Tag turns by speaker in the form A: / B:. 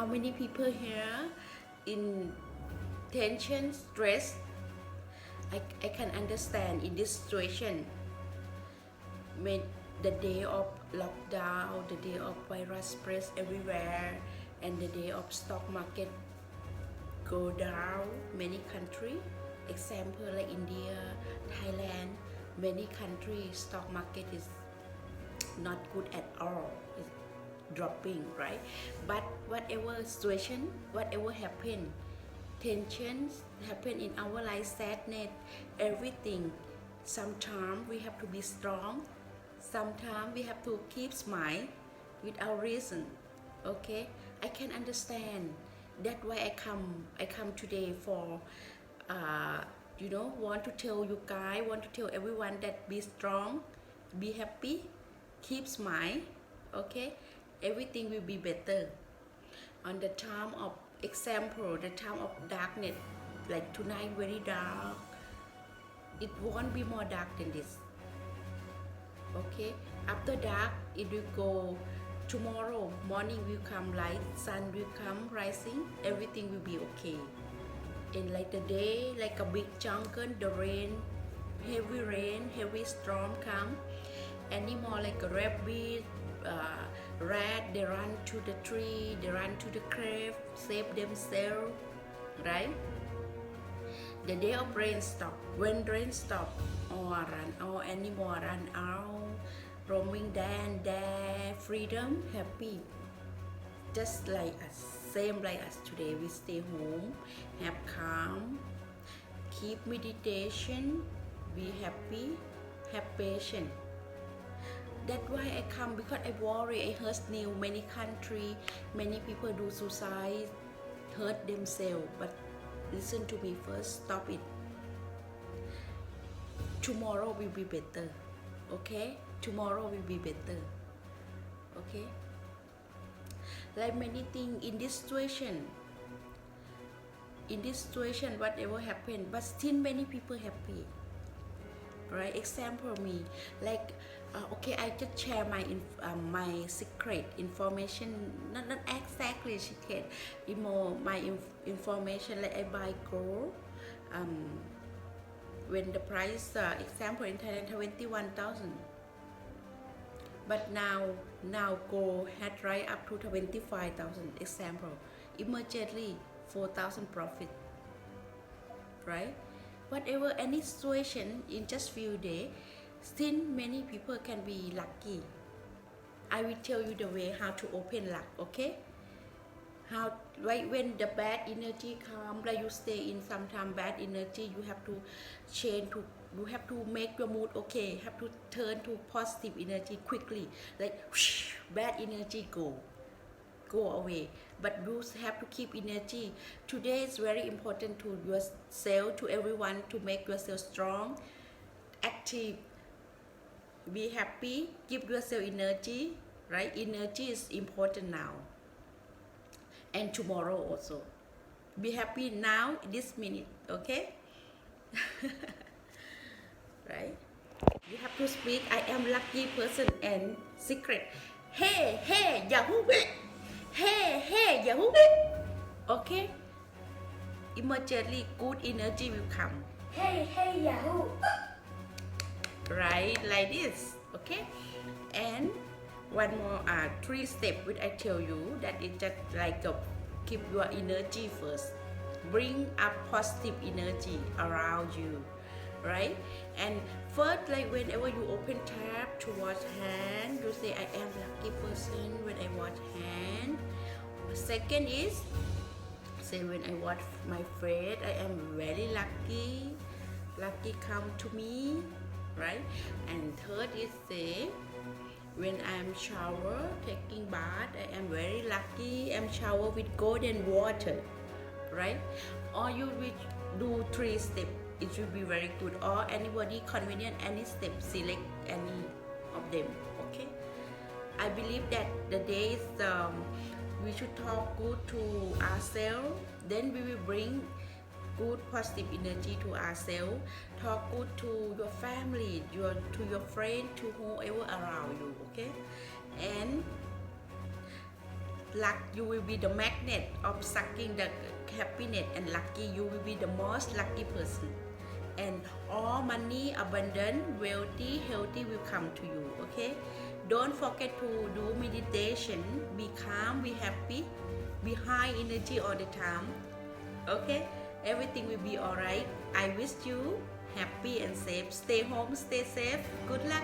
A: how many people here in tension stress? I, I can understand in this situation. When the day of lockdown the day of virus spread everywhere and the day of stock market go down many country example like india thailand many countries stock market is not good at all. It's dropping right? But whatever situation whatever happen tensions happen in our life sadness everything. Sometimes we have to be strong. Sometimes we have to keep smile without reason okay? I can understand. That's why i come i come today for uh, you know want to tell you guys want to tell everyone that be strong be happy keep smile okay everything will be better. On the time of example the time of darkness like tonight very dark it won't be more dark than this. Okay? After dark it will go tomorrow morning will come light sun will come rising everything will be okay. In like the day like a big jungle the rain heavy rain heavy storm come animal like a rabbit uh, rat they run to the tree they run to the cave save themselves right? The day of rain stop when rain stop all oh, run oh, all animal run out roaming there and there freedom happy. Just like us same like us today we stay home have calm keep meditation be happy have patience that's why I come because I worry I heard news many country many people do suicide hurt themselves. But listen to me first stop it. Tomorrow will be better okay? Tomorrow will be better okay? Like many things in this situation in this situation whatever happened but still many people happy right? Example me. Like uh, okay i just share my um, my secret information. Not not exactly secret more my inf- information. Like i buy gold um, when the price uh, example in thailand 21000 but now now gold had rise up to 25000 example immediately 4000 profit right whatever any situation in just few days still many people can be lucky. I will tell you the way how to open luck okay? How right when the bad energy come like you stay in sometime bad energy you have to change to you have to make your mood okay have to turn to positive energy quickly. Like whoosh, bad energy go go away. But you have to keep energy. Today is very important to yourself to everyone to make yourself strong active be happy give yourself energy right? Energy is important now. And tomorrow also. Be happy now this minute okay? Right? You have to speak. I am lucky person and secret. Hey hey yahoo hey hey yahoo. Okay. Immediately good energy will come.
B: Hey, hey, Yahoo!
A: right like this. Okay. And one more uh, three step which i tell you that it just like a, keep your energy first. Bring up positive energy around you right? And first like whenever you open tab to wash hand you say i am lucky person when i wash hand. Second is say when i wash my face i am very lucky. Lucky come to me right? And third is say when i'm shower taking bath i am very lucky. I'm shower with golden water right? Or you will do three step it will be very good. Or anybody convenient any step select any of them okay? I believe that the days um, we should talk good to ourselves then we will bring good positive energy to ourselves. Talk good to your family your to your friend to whoever around you okay? And luck you will be the magnet of sucking the happiness and lucky you will be the most lucky person and all money abundant wealthy healthy will come to you okay? Don't forget to do meditation. Be calm be happy be high energy all the time okay? Everything will be alright I wish you happy and safe. Stay home stay safe. Good luck